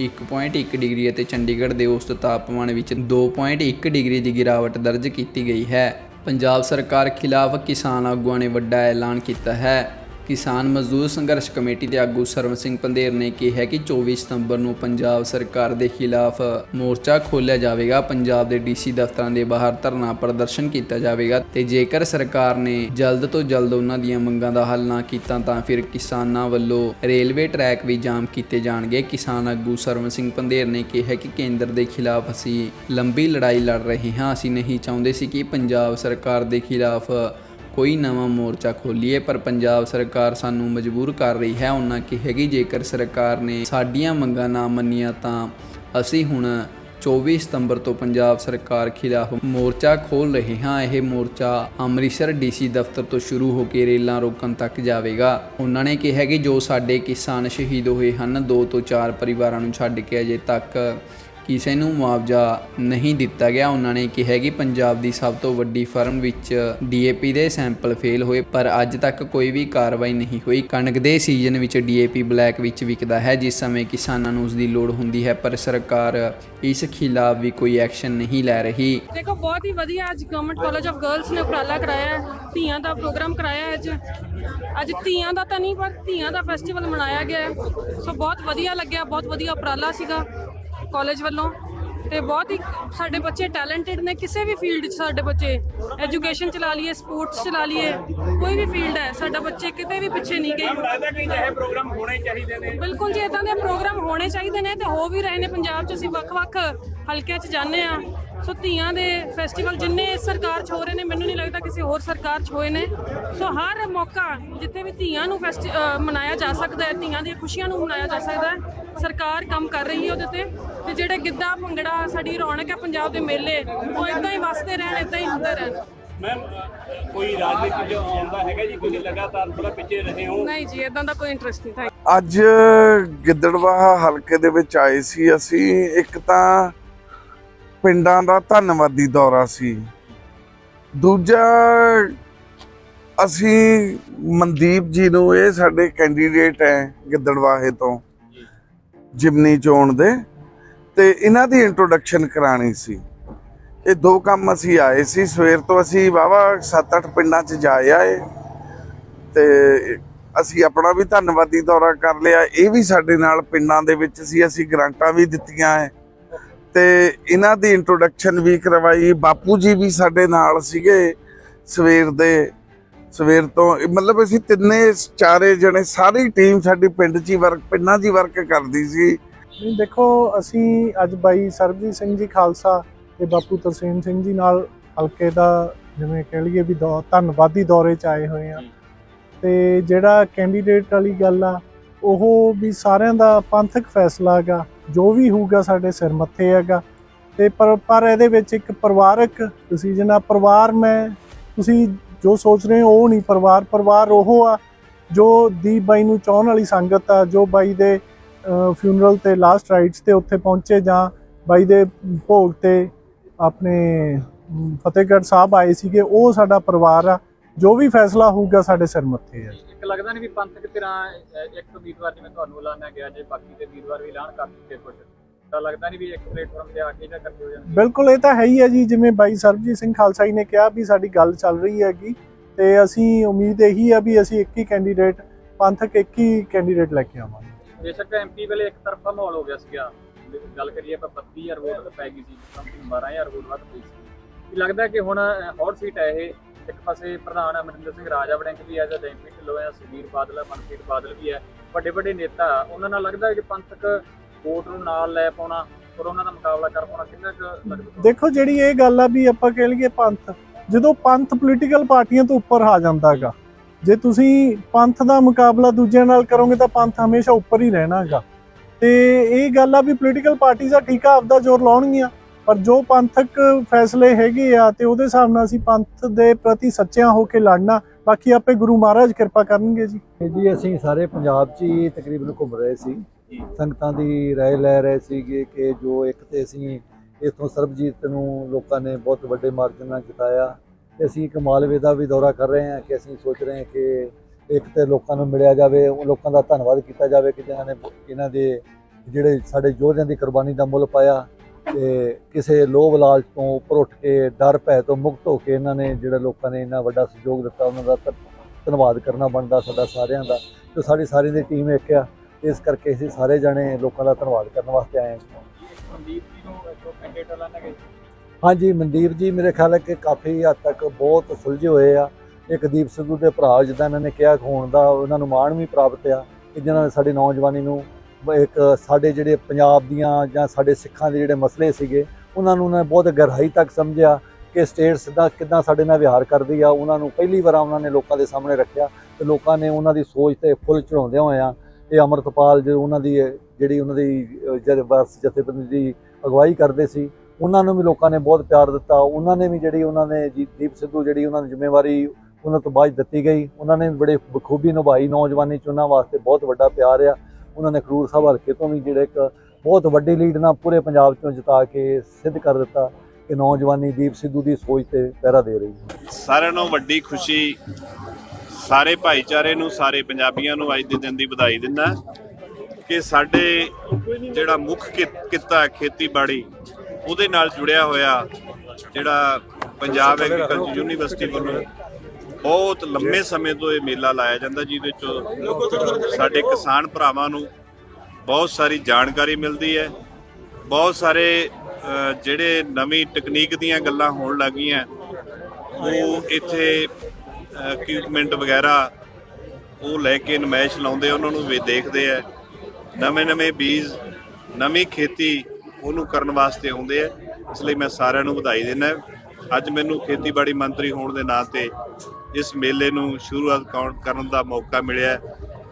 1.1 ਡਿਗਰੀ ਅਤੇ ਚੰਡੀਗੜ੍ਹ ਦੇ ਔਸਤ ਤਾਪਮਾਨ ਵਿੱਚ 2.1 ਡਿਗਰੀ ਦੀ ਗਿਰਾਵਟ ਦਰਜ ਕੀਤੀ ਗਈ ਹੈ। ਪੰਜਾਬ ਸਰਕਾਰ ਖਿਲਾਫ ਕਿਸਾਨ ਆਗੂਆਂ ਨੇ ਵੱਡਾ ਐਲਾਨ ਕੀਤਾ ਹੈ। ਕਿਸਾਨ ਮਜ਼ਦੂਰ ਸੰਘਰਸ਼ ਕਮੇਟੀ ਦੇ ਆਗੂ ਸਰਵਨ ਸਿੰਘ ਪੰਧੇਰ ਨੇ ਕਿਹਾ ਕਿ 24 ਸਤੰਬਰ ਨੂੰ ਪੰਜਾਬ ਸਰਕਾਰ ਦੇ ਖਿਲਾਫ ਮੋਰਚਾ ਖੋਲ੍ਹਿਆ ਜਾਵੇਗਾ। ਪੰਜਾਬ ਦੇ ਡੀਸੀ ਦਫ਼ਤਰਾਂ ਦੇ ਬਾਹਰ ਧਰਨਾ ਪ੍ਰਦਰਸ਼ਨ ਕੀਤਾ ਜਾਵੇਗਾ ਤੇ ਜੇਕਰ ਸਰਕਾਰ ਨੇ ਜਲਦ ਤੋਂ ਜਲਦ ਉਹਨਾਂ ਦੀਆਂ ਮੰਗਾਂ ਦਾ ਹੱਲ ਨਾ ਕੀਤਾ ਤਾਂ ਫਿਰ ਕਿਸਾਨਾਂ ਵੱਲੋਂ ਰੇਲਵੇ ਟਰੈਕ ਵੀ ਜਾਮ ਕੀਤੇ ਜਾਣਗੇ। ਕਿਸਾਨ ਆਗੂ ਸਰਵਨ ਸਿੰਘ ਪੰਧੇਰ ਨੇ ਕਿਹਾ ਕਿ ਕੇਂਦਰ ਦੇ ਖਿਲਾਫ ਅਸੀਂ ਲੰਬੀ ਲੜਾਈ ਲੜ ਰਹੇ ਹਾਂ। ਅਸੀਂ ਨਹੀਂ ਚਾਹੁੰਦੇ ਸੀ ਕਿ ਪੰਜਾਬ ਸਰਕਾਰ ਦੇ ਖਿਲਾਫ ਕੋਈ ਨਵਾਂ ਮੋਰਚਾ ਖੋਲੀਏ, ਪਰ ਪੰਜਾਬ ਸਰਕਾਰ ਸਾਨੂੰ ਮਜਬੂਰ ਕਰ ਰਹੀ ਹੈ। ਉਹਨਾਂ ਕਿਹਾ ਕਿ ਜੇਕਰ ਸਰਕਾਰ ਨੇ ਸਾਡੀਆਂ ਮੰਗਾਂ ਨਾ ਮੰਨੀਆਂ, ਤਾਂ ਅਸੀਂ ਹੁਣ 24 ਸਤੰਬਰ ਤੋਂ ਪੰਜਾਬ ਸਰਕਾਰ ਖਿਲਾਫ ਮੋਰਚਾ ਖੋਲ ਰਹੇ ਹਾਂ। ਇਹ ਮੋਰਚਾ ਅੰਮ੍ਰਿਤਸਰ ਡੀਸੀ ਦਫ਼ਤਰ ਤੋਂ ਸ਼ੁਰੂ ਹੋ ਕੇ ਰੇਲਾਂ ਰੋਕਣ ਤੱਕ ਜਾਵੇਗਾ। ਉਹਨਾਂ ਨੇ ਕਿਹਾ ਕਿ ਜੋ ਸਾਡੇ ਕਿਸਾਨ ਸ਼ਹੀਦ ਹੋਏ ਹਨ, ਦੋ ਤੋਂ ਚਾਰ ਪਰਿਵਾਰਾਂ ਨੂੰ ਛੱਡ ਕੇ ਅਜੇ ਤੱਕ ਕਿਸੇ ਨੂੰ ਮੁਆਵਜ਼ਾ ਨਹੀਂ ਦਿੱਤਾ ਗਿਆ। ਉਹਨਾਂ ਨੇ ਕਿਹਾ ਕਿ ਪੰਜਾਬ ਦੀ ਸਭ ਤੋਂ ਵੱਡੀ ਫਰਮ ਵਿੱਚ ਡੀਏਪੀ ਦੇ ਸੈਂਪਲ ਫੇਲ ਹੋਏ, ਪਰ ਅੱਜ ਤੱਕ ਕੋਈ ਵੀ ਕਾਰਵਾਈ ਨਹੀਂ ਹੋਈ। ਕਣਕ ਦੇ ਸੀਜ਼ਨ ਵਿੱਚ ਡੀਏਪੀ ਬਲੈਕ ਵਿੱਚ ਵਿਕਦਾ ਹੈ, ਜਿਸ ਸਮੇਂ ਕਿਸਾਨਾਂ ਨੂੰ ਉਸ ਦੀ ਲੋੜ ਹੁੰਦੀ ਹੈ, ਪਰ ਸਰਕਾਰ ਇਸ ਖਿਲਾਫ ਵੀ ਕੋਈ ਐਕਸ਼ਨ ਨਹੀਂ ਲੈ ਰਹੀ। ਦੇਖੋ, ਬਹੁਤ ਹੀ ਵਧੀਆ ਅੱਜ ਗਵਰਨਮੈਂਟ ਕਾਲਜ ਆਫ ਗਰਲਸ ਨੇ ਉਪਰਾਲਾ ਕਰਾਇਆ ਧੀਆਂ ਦਾ ਪ੍ਰੋਗਰਾਮ ਕਰਾਇਆ ਅੱਜ। ਅੱਜ ਧੀਆਂ ਦਾ ਤਾਂ ਨਹੀਂ, ਪਰ ਧੀਆਂ ਦਾ ਫੈਸਟੀਵਲ ਮਨਾਇਆ ਗਿਆ ਸੋ ਬਹੁਤ ਵਧੀਆ ਲੱਗਿਆ, ਬਹੁਤ ਵਧੀਆ ਉਪਰਾਲਾ ਸੀਗਾ। ਕਾਲਜ ਵੱਲੋਂ ਤੇ ਬਹੁਤ ਹੀ ਸਾਡੇ ਬੱਚੇ ਟੈਲੈਂਟਡ ਨੇ ਕਿਸੇ ਵੀ ਫੀਲਡ 'ਚ ਸਾਡੇ ਬੱਚੇ ਐਜੂਕੇਸ਼ਨ ਚਲਾ ਲਈਏ ਸਪੋਰਟਸ ਚਲਾ ਲਈਏ ਕੋਈ ਵੀ ਫੀਲਡ ਹੈ ਸਾਡਾ ਬੱਚੇ ਕਿਤੇ ਵੀ ਪਿੱਛੇ ਨਹੀਂ ਗਏ। ਲੱਗਦਾ ਕਿ ਅਜਿਹੇ ਪ੍ਰੋਗਰਾਮ ਹੋਣੇ ਚਾਹੀਦੇ ਨੇ। ਬਿਲਕੁਲ ਜੀ ਇਦਾਂ ਦੇ ਪ੍ਰੋਗਰਾਮ ਹੋਣੇ ਚਾਹੀਦੇ ਨੇ ਤੇ ਹੋ ਵੀ ਰਹੇ ਨੇ। ਪੰਜਾਬ 'ਚ ਅਸੀਂ ਵੱਖ-ਵੱਖ ਹਲਕਿਆਂ 'ਚ ਜਾਂਦੇ ਆ ਸੋ ਧੀਆਂ ਦੇ ਫੈਸਟੀਵਲ ਜਿੰਨੇ ਇਸ ਸਰਕਾਰ 'ਚ ਹੋ ਰਹੇ ਨੇ ਮੈਨੂੰ ਨਹੀਂ ਲੱਗਦਾ ਕਿਸੇ ਹੋਰ ਸਰਕਾਰ 'ਚ ਹੋਏ ਨੇ। ਸੋ ਹਰ ਮੌਕਾ ਜਿੱਥੇ ਵੀ ਧੀਆਂ ਨੂੰ ਫੈਸਟੀ ਮਨਾਇਆ ਜਾ ਸਕਦਾ ਹੈ ਧੀਆਂ ਦੀਆਂ ਖੁਸ਼ੀਆਂ ਨੂੰ ਮਨਾਇਆ ਜਾ ਸਕਦਾ ਹੈ ਸਰਕਾਰ ਕੰਮ ਕਰ ਰਹੀ ਹੈ ਉਹਦੇ ਤੇ। ਤੇ ਜਿਹੜੇ ਗਿੱਧਾ ਭੰਗੜਾ ਸਾਡੀ ਰੌਣਕ ਹੈ ਪੰਜਾਬ ਦੇ ਮੇਲੇ ਉਹ ਇਦਾਂ ਹੀ ਵਸਦੇ ਰਹਿਣ ਇਦਾਂ ਹੀ ਹੁੰਦੇ ਰਹਿਣ। ਮੈਮ ਕੋਈ ਰਾਜਨੀਤੀ ਜੋ ਆਉਂਦਾ ਹੈਗਾ ਜੀ? ਤੁਸੀਂ ਲਗਾਤਾਰ ਥੋੜਾ ਪਿੱਛੇ ਰਹੇ ਹੋ। ਨਹੀਂ ਜੀ ਇਦਾਂ ਦਾ ਕੋਈ ਇੰਟਰਸਟ ਨਹੀਂ ਥੈਂਕ ਅੱਜ ਗਿੱਦੜਵਾਹਾ ਹਲਕੇ ਦੇ ਵਿੱਚ ਆਏ ਸੀ ਅਸੀਂ। ਇੱਕ ਤਾਂ ਪਿੰਡਾਂ ਦਾ ਧੰਨਵਾਦੀ ਦੌਰਾ ਸੀ। ਦੂਜਾ, ਅਸੀਂ ਮਨਦੀਪ ਜੀ ਨੂੰ ਇਹ ਸਾਡੇ ਕੈਂਡੀਡੇਟ ਹੈ ਗਿੱਦੜਵਾਹੇ ਤੋਂ, ਜਿਮਨੀ ਚੋਣ ਦੇ, ਤੇ ਇਹਨਾਂ ਦੀ ਇੰਟਰੋਡਕਸ਼ਨ ਕਰਾਣੀ ਸੀ। ਇਹ ਦੋ ਕੰਮ ਅਸੀਂ ਆਏ ਸੀ। ਸਵੇਰ ਤੋਂ ਅਸੀਂ ਵਾਵਾ 7-8 ਪਿੰਡਾਂ 'ਚ ਜਾ ਆਏ ਤੇ ਅਸੀਂ ਆਪਣਾ ਵੀ ਧੰਨਵਾਦੀ ਦੌਰਾ ਕਰ ਲਿਆ। ਇਹ ਵੀ ਸਾਡੇ ਨਾਲ ਪਿੰਡਾਂ ਦੇ ਵਿੱਚ ਸੀ। ਅਸੀਂ ਗ੍ਰਾਂਟਾਂ ਵੀ ਦਿੱਤੀਆਂ ਹੈ। ਤੇ ਇਹਨਾਂ ਦੀ ਇੰਟਰੋਡਕਸ਼ਨ ਵੀ ਕਰਵਾਈ। ਬਾਪੂ ਜੀ ਵੀ ਸਾਡੇ ਨਾਲ ਸੀਗੇ ਸਵੇਰ ਦੇ। ਸਵੇਰ ਤੋਂ ਮਤਲਬ ਅਸੀਂ ਤਿੰਨੇ ਚਾਰੇ ਜਣੇ ਸਾਰੀ ਟੀਮ ਸਾਡੀ ਪਿੰਡ 'ਚ ਹੀ ਵਰਕ ਪਿੰਡਾਂ 'ਚ ਹੀ ਵਰਕ ਕਰਦੀ ਸੀ। ਨਹੀਂ ਦੇਖੋ ਅਸੀਂ ਅੱਜ ਬਾਈ ਸਰਬਜੀਤ ਸਿੰਘ ਜੀ ਖਾਲਸਾ ਤੇ ਬਾਪੂ ਤਰਸੇਮ ਸਿੰਘ ਜੀ ਨਾਲ ਹਲਕੇ ਦਾ ਜਿਵੇਂ ਕਹਿ ਲਈਏ ਵੀ ਦੌ- ਧੰਨਵਾਦੀ ਦੌਰੇ 'ਚ ਆਏ ਹੋਏ ਆ ਤੇ ਜਿਹੜਾ ਕੈਂਡੀਡੇਟ ਵਾਲੀ ਗੱਲ ਆ ਉਹ ਵੀ ਸਾਰਿਆਂ ਦਾ ਪੰਥਕ ਫੈਸਲਾ ਹੈਗਾ, ਜੋ ਵੀ ਹੋਊਗਾ ਸਾਡੇ ਸਿਰ ਮੱਥੇ ਹੈਗਾ। ਤੇ ਪਰ ਪਰ ਇਹਦੇ ਵਿੱਚ ਇੱਕ ਪਰਿਵਾਰਕ ਡਿਸੀਜਨ ਆ, ਪਰਿਵਾਰ ਮੈਂ, ਤੁਸੀਂ ਜੋ ਸੋਚ ਰਹੇ ਹੋ ਉਹ ਨਹੀਂ, ਪਰਿਵਾਰ ਪਰਿਵਾਰ ਉਹ ਆ, ਜੋ ਦੀਪ ਬਾਈ ਨੂੰ ਚਾਹਣ ਵਾਲੀ ਸੰਗਤ ਆ, ਜੋ ਬਾਈ ਦੇ ਫਿਊਨਰਲ ਤੇ ਲਾਸਟ ਰਾਈਟਸ ਤੇ ਉੱਥੇ ਪਹੁੰਚੇ ਜਾਂ ਬਾਈ ਦੇ ਭੋਗ ਤੇ ਆਪਣੇ ਫਤਿਹਗੜ੍ਹ ਸਾਹਿਬ ਆਏ ਸੀਗੇ, ਉਹ ਸਾਡਾ ਪਰਿਵਾਰ ਆ। ਜੋ ਵੀ ਫੈਸਲਾ ਹੋਊਗਾ ਸਾਡੇ ਸਿਰ ਮੱਥੇ ਆ। ਇੱਕ ਲੱਗਦਾ ਨਹੀਂ ਵੀ ਪੰਥਕ ਧਿਰਾਂ ਇੱਕ ਉਮੀਦਵਾਰ ਜਿਵੇਂ ਤੁਹਾਨੂੰ ਐਲਾਨਿਆ ਗਿਆ ਜੇ ਬਾਕੀ ਦੇ ਉਮੀਦਵਾਰ ਵੀ ਐਲਾਨ ਕਰ ਦਿੱਤੇ ਕੁਝ ਤਾਂ ਲੱਗਦਾ ਨਹੀਂ ਵੀ ਇੱਕ ਪਲੇਟਫਾਰਮ ਤੇ ਆ ਕੇ ਜਾਂ ਇਕੱਠੇ ਹੋ ਜਾਣਗੇ ਬਿਲਕੁਲ ਇਹ ਤਾਂ ਹੈ ਹੀ ਹੈ ਜੀ ਜਿਵੇਂ ਬਾਈ ਸਰਬਜੀਤ ਸਿੰਘ ਖਾਲਸਾ ਜੀ ਨੇ ਕਿਹਾ ਵੀ ਸਾਡੀ ਗੱਲ ਚੱਲ ਰਹੀ ਹੈਗੀ ਤੇ ਅਸੀਂ ਉਮੀਦ ਇਹੀ ਆ ਵੀ ਅਸੀਂ ਇੱਕ ਹੀ ਕੈਂਡੀਡੇਟ ਪੰਥਕ ਇੱਕ ਹੀ ਕੈਂਡੀਡੇਟ ਲੈ ਕੇ ਆਵਾਂਗੇ। ਬੇਸ਼ੱਕ ਐਮਪੀ ਵੇਲੇ ਇੱਕ ਤਰਫਾ ਮਾਹੌਲ ਹੋ ਗਿਆ ਸੀਗਾ। ਗੱਲ ਕਰੀਏ ਆਪਾਂ 32000 ਵੋਟ ਪੈ ਗਈ ਸੀ ਸਮਥਿੰਗ 12000 ਵੋਟ ਵੱਧ ਪਈ ਸੀ। ਲੱਗਦਾ ਕਿ ਹੁਣ ਹੌਟ ਸੀਟ ਹੈ ਇਹ। ਇੱਕ ਪਾਸੇ ਪ੍ਰਧਾਨ ਅਮਰਿੰਦਰ ਸਿੰਘ ਰਾਜਾ ਵੜਿੰਗ ਵੀ ਐਜ਼ ਅ ਡੈਂਪੀ ਢਿੱਲੋਂ ਹੈ ਸੁਖਬੀਰ ਬਾਦਲ ਹੈ, ਮਨਪ੍ਰੀਤ ਬਾਦਲ ਵੀ ਹੈ। ਵੱਡੇ ਵੱਡੇ ਨੇਤਾ, ਉਹਨਾਂ ਨਾਲ ਲੱਗਦਾ ਕਿ ਪੰਥਕ ਵੋਟ ਨੂੰ ਨਾਲ ਲੈ ਪਾਉਣਾ ਔਰ ਉਹਨਾਂ ਦਾ ਮੁਕਾਬਲਾ ਕਰ ਪਾਉਣਾ ਕਿੰਨਾ ਕੁ ਲੱਗਦਾ? ਦੇਖੋ, ਜਿਹੜੀ ਇਹ ਗੱਲ ਆ ਵੀ ਆਪਾਂ ਕਹਿ ਲਈਏ ਪੰਥ, ਜਦੋਂ ਪੰਥ ਪੋਲੀਟੀਕਲ ਪਾਰਟੀਆਂ ਤੋਂ ਉੱਪਰ ਆ ਜਾਂਦਾ ਹੈਗਾ, ਜੇ ਤੁਸੀਂ ਪੰਥ ਦਾ ਮੁਕਾਬਲਾ ਦੂਜਿਆਂ ਨਾਲ ਕਰੋਗੇ ਤਾਂ ਪੰਥ ਹਮੇਸ਼ਾ ਉੱਪਰ ਹੀ ਰਹਿਣਾ ਹੈਗਾ। ਤੇ ਇਹ ਗੱਲ ਆ ਵੀ ਪੋਲੀਟੀਕਲ ਪਾਰਟੀਆਂ ਠੀਕ ਆ, ਆਪਦਾ ਜ਼ੋਰ ਲਾਉਣਗੀਆਂ। ਪਰ ਜੋ ਪੰਥਕ ਫੈਸਲੇ ਹੈਗੇ ਆ ਤੇ ਉਹਦੇ ਹਿਸਾਬ ਨਾਲ ਅਸੀਂ ਪੰਥ ਦੇ ਪ੍ਰਤੀ ਸੱਚਿਆਂ ਹੋ ਕੇ ਲੜਨਾ, ਬਾਕੀ ਆਪੇ ਗੁਰੂ ਮਹਾਰਾਜ ਕਿਰਪਾ ਕਰਨਗੇ ਜੀ। ਜੀ ਅਸੀਂ ਸਾਰੇ ਪੰਜਾਬ 'ਚ ਹੀ ਤਕਰੀਬਨ ਘੁੰਮ ਰਹੇ ਸੀ। ਸੰਗਤਾਂ ਦੀ ਰਾਏ ਲੈ ਰਹੇ ਸੀਗੇ ਕਿ ਜੋ ਇੱਕ ਤੇ ਅਸੀਂ ਇਥੋਂ ਸਰਬਜੀਤ ਨੂੰ ਲੋਕਾਂ ਨੇ ਬਹੁਤ ਵੱਡੇ ਮਾਰਜਨ ਨਾਲ ਜਿਤਾਇਆ ਤੇ ਅਸੀਂ ਇੱਕ ਮਾਲਵੇ ਦਾ ਵੀ ਦੌਰਾ ਕਰ ਰਹੇ ਹਾਂ ਕਿ ਅਸੀਂ ਸੋਚ ਰਹੇ ਹਾਂ ਕਿ ਇੱਕ ਤੇ ਲੋਕਾਂ ਨੂੰ ਮਿਲਿਆ ਜਾਵੇ, ਉਹ ਲੋਕਾਂ ਦਾ ਧੰਨਵਾਦ ਕੀਤਾ ਜਾਵੇ ਕਿ ਜਿਨ੍ਹਾਂ ਨੇ ਇਹਨਾਂ ਦੇ, ਜਿਹੜੇ ਸਾਡੇ ਯੋਧਿਆਂ ਦੀ ਕੁਰਬਾਨੀ ਦਾ ਮੁੱਲ ਪਾਇਆ ਤੇ ਕਿਸੇ ਲੋਭ ਲਾਲਚ ਤੋਂ ਉੱਪਰ ਉੱਠ ਕੇ ਡਰ ਭੈ ਤੋਂ ਮੁਕਤ ਹੋ ਕੇ ਇਹਨਾਂ ਨੇ ਜਿਹੜਾ ਲੋਕਾਂ ਨੇ ਇੰਨਾ ਵੱਡਾ ਸਹਿਯੋਗ ਦਿੱਤਾ ਉਹਨਾਂ ਦਾ ਧੰਨ- ਧੰਨਵਾਦ ਕਰਨਾ ਬਣਦਾ ਸਾਡਾ ਸਾਰਿਆਂ ਦਾ। ਤੇ ਸਾਡੀ ਸਾਰੀ ਦੀ ਟੀਮ ਇੱਕ ਆ ਇਸ ਕਰਕੇ ਅਸੀਂ ਸਾਰੇ ਜਣੇ ਲੋਕਾਂ ਦਾ ਧੰਨਵਾਦ ਕਰਨ ਵਾਸਤੇ ਆਏ ਹਾਂ। ਮਨਦੀਪ ਜੀ ਨੂੰ ਇੱਕ ਕੈਂਡੀਡੇਟ ਐਲਾਨਿਆ ਗਿਆ ਹਾਂਜੀ ਮਨਦੀਪ ਜੀ ਮੇਰੇ ਖਿਆਲ ਹੈ ਕਿ ਕਾਫੀ ਹੱਦ ਤੱਕ ਬਹੁਤ ਸੁਲਝੇ ਹੋਏ ਆ। ਇੱਕ ਦੀਪ ਸਿੱਧੂ ਦੇ ਭਰਾ ਜਿੱਦਾਂ ਇਹਨਾਂ ਨੇ ਕਿਹਾ ਹੋਣ ਦਾ ਉਹਨਾਂ ਨੂੰ ਮਾਣ ਵੀ ਪ੍ਰਾਪਤ ਆ ਕਿ ਜਿਨ੍ਹਾਂ ਨੇ ਸਾਡੀ ਨੌਜਵਾਨੀ ਨੂੰ ਇੱਕ ਸਾਡੇ ਜਿਹੜੇ ਪੰਜਾਬ ਦੀਆਂ ਜਾਂ ਸਾਡੇ ਸਿੱਖਾਂ ਦੇ ਜਿਹੜੇ ਮਸਲੇ ਸੀਗੇ ਉਹਨਾਂ ਨੂੰ ਉਹਨਾਂ ਨੇ ਬਹੁਤ ਗਹਿਰਾਈ ਤੱਕ ਸਮਝਿਆ ਕਿ ਸਟੇਟ ਸਿੱਧਾ ਕਿੱਦਾਂ ਸਾਡੇ ਨਾਲ ਵਿਹਾਰ ਕਰਦੀ ਆ। ਉਹਨਾਂ ਨੂੰ ਪਹਿਲੀ ਵਾਰ ਉਹਨਾਂ ਨੇ ਲੋਕਾਂ ਦੇ ਸਾਹਮਣੇ ਰੱਖਿਆ ਤੇ ਲੋਕਾਂ ਨੇ ਉਹਨਾਂ ਦੀ ਸੋਚ ਤੇ ਫੁੱਲ ਚੜਾਉਂਦਿਆਂ ਹੋਇਆਂ ਇਹ ਅਮਰਤਪਾਲ ਜੋ ਉਹਨਾਂ ਦੀ ਜਿਹੜੀ ਉਹਨਾਂ ਦੀ ਅਹ, ਜਥੇਬੰਦੀ ਦੀ ਅਗਵਾਈ ਕਰਦੇ ਸੀ ਉਹਨਾਂ ਨੂੰ ਵੀ ਲੋਕਾਂ ਨੇ ਬਹੁਤ ਪਿਆਰ ਦਿੱਤਾ। ਉਹਨਾਂ ਨੇ ਵੀ ਜਿਹੜੀ ਉਹਨਾਂ ਨੇ ਜੀ- ਦੀਪ ਸਿੱਧੂ ਜਿਹੜੀ ਉਹਨਾਂ ਨੂੰ ਜ਼ਿੰਮੇਵਾਰੀ ਉਹਨਾਂ ਤੋਂ ਬਾਅਦ ਦਿੱਤੀ ਗਈ। ਉਹਨਾਂ ਨੇ ਵੀ ਬੜੇ ਬਖੂਬੀ ਨਿਭਾਈ। ਨੌਜਵਾਨੀ ਚ ਉਹਨਾਂ ਵਾਸਤੇ ਬਹੁਤ ਵੱਡਾ ਪਿਆਰ ਆ। ਉਹਨਾਂ ਨੇ ਖਡੂਰ ਸਾਹਿਬ ਹਲਕੇ ਤੋਂ ਵੀ ਜਿਹੜੇ ਇੱਕ ਬਹੁਤ ਵੱਡੀ ਲੀਡ ਨਾਲ ਪੂਰੇ ਪੰਜਾਬ ਚੋਂ ਜਿਤਾ ਕੇ ਸਿੱਧ ਕਰ ਦਿੱਤਾ ਕਿ ਨੌਜਵਾਨੀ ਦੀਪ ਸਿੱਧੂ ਦੀ ਸੋਚ ਤੇ ਪਹਿਰਾ ਦੇ ਰਹੀ ਹੈ। ਸਾਰਿਆਂ ਨੂੰ ਵੱਡੀ ਖੁਸ਼ੀ ਸਾਰੇ ਭਾਈਚਾਰੇ ਨੂੰ ਸਾਰੇ ਪੰਜਾਬੀਆਂ ਨੂੰ ਅੱਜ ਦੇ ਦਿਨ ਦੀ ਵਧਾਈ ਦਿੰਦਾ ਕਿ ਸਾਡੇ ਜਿਹੜਾ ਮੁੱਖ ਕਿ- ਕਿੱਤਾ ਹੈ ਖੇਤੀਬਾੜੀ ਉਹਦੇ ਨਾਲ ਜੁੜਿਆ ਹੋਇਆ ਜਿਹੜਾ ਪੰਜਾਬ ਐਗਰੀਕਲਚਰ ਯੂਨੀਵਰਸਿਟੀ ਵੱਲੋਂ ਬਹੁਤ ਲੰਮੇ ਸਮੇਂ ਤੋਂ ਇਹ ਮੇਲਾ ਲਾਇਆ ਜਾਂਦਾ ਜਿਹਦੇ ਚ ਸਾਡੇ ਕਿਸਾਨ ਭਰਾਵਾਂ ਨੂੰ ਬਹੁਤ ਸਾਰੀ ਜਾਣਕਾਰੀ ਮਿਲਦੀ ਹੈ। ਬਹੁਤ ਸਾਰੇ ਜਿਹੜੇ ਨਵੀਂ ਟੈਕਨੀਕ ਦੀਆਂ ਗੱਲਾਂ ਹੋਣ ਲੱਗੀਆਂ, ਉਹ ਇੱਥੇ ਇਕਵਿਪਮੈਂਟ ਵਗੈਰਾ ਉਹ ਲੈ ਕੇ ਨਮਾਇਸ਼ ਲਾਉਂਦੇ, ਉਹਨਾਂ ਨੂੰ ਵੀ ਦੇਖਦੇ ਆ ਨਵੇਂ ਨਵੇਂ ਬੀਜ, ਨਵੀਂ ਖੇਤੀ ਉਹਨੂੰ ਕਰਨ ਵਾਸਤੇ ਆਉਂਦੇ ਆ ਇਸ ਲਈ ਮੈਂ ਸਾਰਿਆਂ ਨੂੰ ਵਧਾਈ ਦਿੰਦਾ ਅੱਜ ਮੈਨੂੰ ਖੇਤੀਬਾੜੀ ਮੰਤਰੀ ਹੋਣ ਦੇ ਨਾਂ ਤੇ ਇਸ ਮੇਲੇ ਨੂੰ ਸ਼ੁਰੂਆਤ ਕਾਊਂਟ ਕਰਨ ਦਾ ਮੌਕਾ ਮਿਲਿਆ ਹੈ।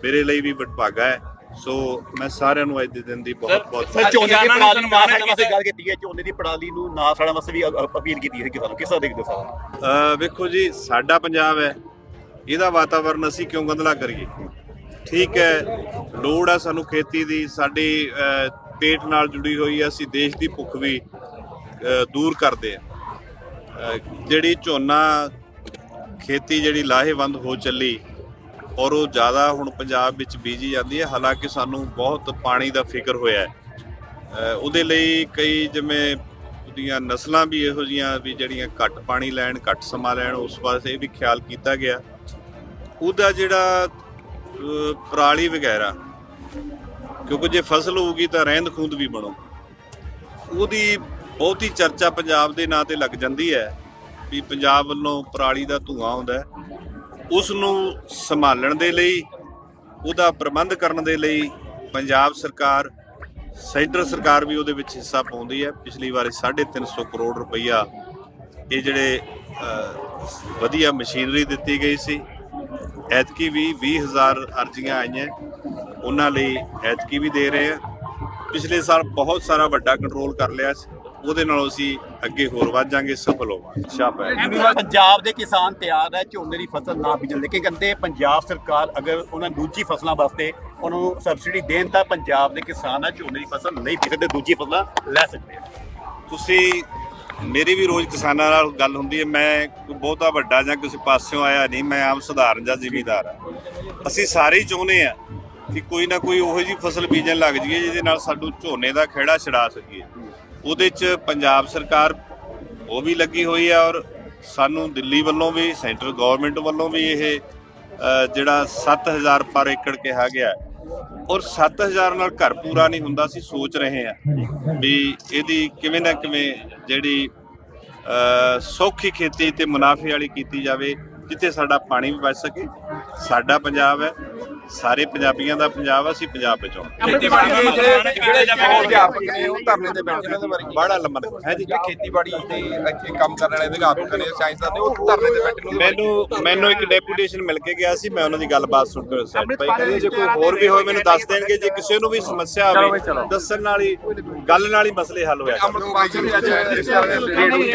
ਮੇਰੇ ਲਈ ਵੀ ਵਡਭਾਗਾ ਹੈ। ਸੋ ਮੈਂ ਸਾਰਿਆਂ ਨੂੰ ਅੱਜ ਦੇ ਦਿਨ ਦੀ ਬਹੁਤ ਬਹੁਤ ਸਰ ਝੋਨੇ ਦੀ ਕਿਸਾਨਾਂ ਨੂੰ ਪਰਾਲੀ ਨਾ ਸਨਮਾਨਿਤ ਸਾੜਨ ਵਾਸਤੇ ਗੱਲ ਕੀਤੀ ਹੈ ਝੋਨੇ ਦੀ ਪਰਾਲੀ ਨੂੰ ਨਾ ਸਾੜਨ ਵਾਸਤੇ ਵੀ ਅਪੀਲ ਕੀਤੀ ਹੈ ਕਿਸਾਨਾਂ ਕਿਸ ਤਰ੍ਹਾਂ ਦੇਖਦੇ ਹੋ ਸਰ? ਅ, ਵੇਖੋ ਜੀ ਸਾਡਾ ਪੰਜਾਬ ਹੈ। ਇਹਦਾ ਵਾਤਾਵਰਨ ਅਸੀਂ ਕਿਉਂ ਗੰਦਲਾ ਕਰੀਏ? ਠੀਕ ਹੈ ਲੋੜ ਹੈ ਸਾਨੂੰ ਖੇਤੀ ਦੀ ਸਾਡੀ ਪੇਟ ਨਾਲ ਜੁੜੀ ਹੋਈ ਹੈ ਅਸੀਂ ਦੇਸ਼ ਦੀ ਭੁੱਖ ਵੀ ਦੂਰ ਕਰਦੇ ਆ ਅ, ਜਿਹੜੀ ਝੋਨਾ ਖੇਤੀ ਜਿਹੜੀ ਲਾਹੇਵੰਦ ਹੋ ਚੱਲੀ ਔਰ ਉਹ ਜ਼ਿਆਦਾ ਹੁਣ ਪੰਜਾਬ ਵਿੱਚ ਬੀਜੀ ਜਾਂਦੀ ਹੈ, ਹਾਲਾਂਕਿ ਸਾਨੂੰ ਬਹੁਤ ਪਾਣੀ ਦਾ ਫਿਕਰ ਹੋਇਆ ਹੈ। ਉਹਦੇ ਲਈ ਕਈ ਜਿਵੇਂ ਉਹਦੀਆਂ ਨਸਲਾਂ ਵੀ ਇਹੋ ਜੀਆਂ ਵੀ ਜਿਹੜੀਆਂ ਘੱਟ ਪਾਣੀ ਲੈਣ, ਘੱਟ ਸਮਾਂ ਲੈਣ, ਉਸ ਵਾਸਤੇ ਵੀ ਖਿਆਲ ਕੀਤਾ ਗਿਆ। ਉਹਦਾ ਜਿਹੜਾ ਪਰਾਲੀ ਵਗੈਰਾ, ਕਿਉਂਕਿ ਜੇ ਫਸਲ ਹੋਊਗੀ ਤਾਂ ਰਹਿੰਦ ਖੂੰਦ ਵੀ ਬਣੋ। ਉਹਦੀ ਬਹੁਤੀ ਚਰਚਾ ਪੰਜਾਬ ਦੇ ਨਾਂ ਤੇ ਲੱਗ ਜਾਂਦੀ ਹੈ। ਵੀ ਪੰਜਾਬ ਵੱਲੋਂ ਪਰਾਲੀ ਦਾ ਧੂਆਂ ਆਉਂਦਾ ਹੈ, ਉਸ ਨੂੰ ਸੰਭਾਲਣ ਦੇ ਲਈ, ਉਹਦਾ ਪ੍ਰਬੰਧ ਕਰਨ ਦੇ ਲਈ ਪੰਜਾਬ ਸਰਕਾਰ, ਸੈਂਟਰ ਸਰਕਾਰ ਵੀ ਉਹਦੇ ਵਿੱਚ ਹਿੱਸਾ ਪਾਉਂਦੀ ਹੈ। ਪਿਛਲੀ ਵਾਰੀ 350 ਕਰੋੜ ਰੁਪਈਆ ਇਹ ਜਿਹੜੇ ਵਧੀਆ ਮਸ਼ੀਨਰੀ ਦਿੱਤੀ ਗਈ ਸੀ। ਐਤਕੀ ਵੀ 20000 ਅਰਜ਼ੀਆਂ ਆਈਆਂ, ਉਹਨਾਂ ਲਈ ਐਤਕੀ ਵੀ ਦੇ ਰਹੇ ਆ ਪਿਛਲੇ ਸਾਲ ਬਹੁਤ ਸਾਰਾ ਵੱਡਾ ਕੰਟਰੋਲ ਕਰ ਲਿਆ ਸੀ। ਉਹਦੇ ਨਾਲ ਅਸੀਂ ਅੱਗੇ ਹੋਰ ਵਧ ਜਾਾਂਗੇ ਸਫਲ ਹੋਵਾਂਗੇ। ਸ਼ਾਬਾਸ਼ ਪੰਜਾਬ ਦੇ ਕਿਸਾਨ ਤਿਆਰ ਹੈ ਝੋਨੇ ਦੀ ਫਸਲ ਨਾ ਬੀਜਣ ਲਈ ਕਿ ਕਹਿੰਦੇ ਪੰਜਾਬ ਸਰਕਾਰ ਅਗਰ ਉਹਨਾਂ ਦੂਜੀ ਫਸਲਾਂ ਵਾਸਤੇ ਉਹਨਾਂ ਨੂੰ ਸਬਸਿਡੀ ਦੇਣ ਤਾਂ ਪੰਜਾਬ ਦੇ ਕਿਸਾਨ ਆ ਝੋਨੇ ਦੀ ਫਸਲ ਨਹੀਂ ਬੀਜ ਸਕਦੇ ਦੂਜੀ ਫਸਲਾਂ ਲੈ ਸਕਦੇ ਆ। ਤੁਸੀਂ ਮੇਰੀ ਵੀ ਰੋਜ਼ ਕਿਸਾਨਾਂ ਨਾਲ ਗੱਲ ਹੁੰਦੀ ਹੈ ਮੈਂ ਕੋਈ ਬਹੁਤਾ ਵੱਡਾ ਜਾਂ ਕਿਸੇ ਪਾਸਿਓਂ ਆਇਆ ਨਹੀਂ ਮੈਂ ਆਮ ਸਧਾਰਨ ਜਾਂ ਜ਼ਿਮੀਂਦਾਰ ਆ ਅਸੀਂ ਸਾਰੇ ਹੀ ਚਾਹੁੰਦੇ ਆ ਕਿ ਕੋਈ ਨਾ ਕੋਈ ਉਹੋ ਜਿਹੀ ਫਸਲ ਬੀਜਣ ਲੱਗ ਜਾਈਏ ਜਿਹਦੇ ਨਾਲ ਸਾਡੂ ਝੋਨੇ ਦਾ ਖਿਹੜਾ ਛਡਾ ਸਕੀਏ। ਉਹਦੇ 'ਚ ਪੰਜਾਬ ਸਰਕਾਰ ਉਹ ਵੀ ਲੱਗੀ ਹੋਈ ਹੈ ਔਰ ਸਾਨੂੰ ਦਿੱਲੀ ਵੱਲੋਂ ਵੀ ਸੈਂਟਰ ਗਵਰਨਮੈਂਟ ਵੱਲੋਂ ਵੀ ਇਹ ਅ, ਜਿਹੜਾ 7000 ਪਰ ਏਕੜ ਕਿਹਾ ਗਿਆ ਹੈ। ਔਰ 7000 ਨਾਲ ਘਰ ਪੂਰਾ ਨਹੀਂ ਹੁੰਦਾ ਅਸੀਂ ਸੋਚ ਰਹੇ ਹਾਂ ਵੀ ਇਹਦੀ ਕਿਵੇਂ ਨਾ ਕਿਵੇਂ ਜਿਹੜੀ ਸੌਖੀ ਖੇਤੀ ਤੇ ਮੁਨਾਫੇ ਵਾਲੀ ਕੀਤੀ ਜਾਵੇ ਜਿੱਥੇ ਸਾਡਾ ਪਾਣੀ ਵੀ ਬਚ ਸਕੇ ਸਾਡਾ ਪੰਜਾਬ ਹੈ ਸਾਰੇ ਪੰਜਾਬੀਆਂ ਦਾ ਪੰਜਾਬ ਅਸੀਂ ਪੰਜਾਬ ਬਚਾਉਂ ਖੇਤੀਬਾੜੀ ਦੇ ਜਿਹੜੇ ਜਿਹੜੇ ਅਧਿਆਪਕ ਨੇ ਉਹ ਧਰਨੇ ਤੇ ਬੈਠੇ ਨੇ ਬੜਾ ਲੰਮਾ ਹੈ ਜੀ ਖੇਤੀਬਾੜੀ ਤੇ ਇੱਥੇ ਕੰਮ ਕਰਨ ਵਾਲੇ ਅਧਿਆਪਕ ਨੇ ਸਾਇੰਸਦਾਨ ਨੇ ਉਹ ਧਰਨੇ ਤੇ ਬੈਠੇ ਨੇ ਮੈਨੂੰ ਮੈਨੂੰ ਇੱਕ ਡੈਪੂਟੇਸ਼ਨ ਮਿਲ ਕੇ ਗਿਆ ਸੀ ਮੈਂ ਉਹਨਾਂ ਦੀ ਗੱਲਬਾਤ ਸੁਣ ਕੇ ਸੈਟੀਸਫਾਈ ਕਰੀ ਜੇ ਕੋਈ ਹੋਰ ਵੀ ਹੋਵੇ ਮੈਨੂੰ ਦੱਸ ਦੇਣਗੇ ਜੇ ਕਿਸੇ ਨੂੰ ਵੀ ਸਮੱਸਿਆ ਹੋਵੇ ਦੱਸਣ ਨਾਲ ਹੀ ਗੱਲ ਨਾਲ ਹੀ ਮਸਲੇ ਹੱਲ ਹੋਇਆ।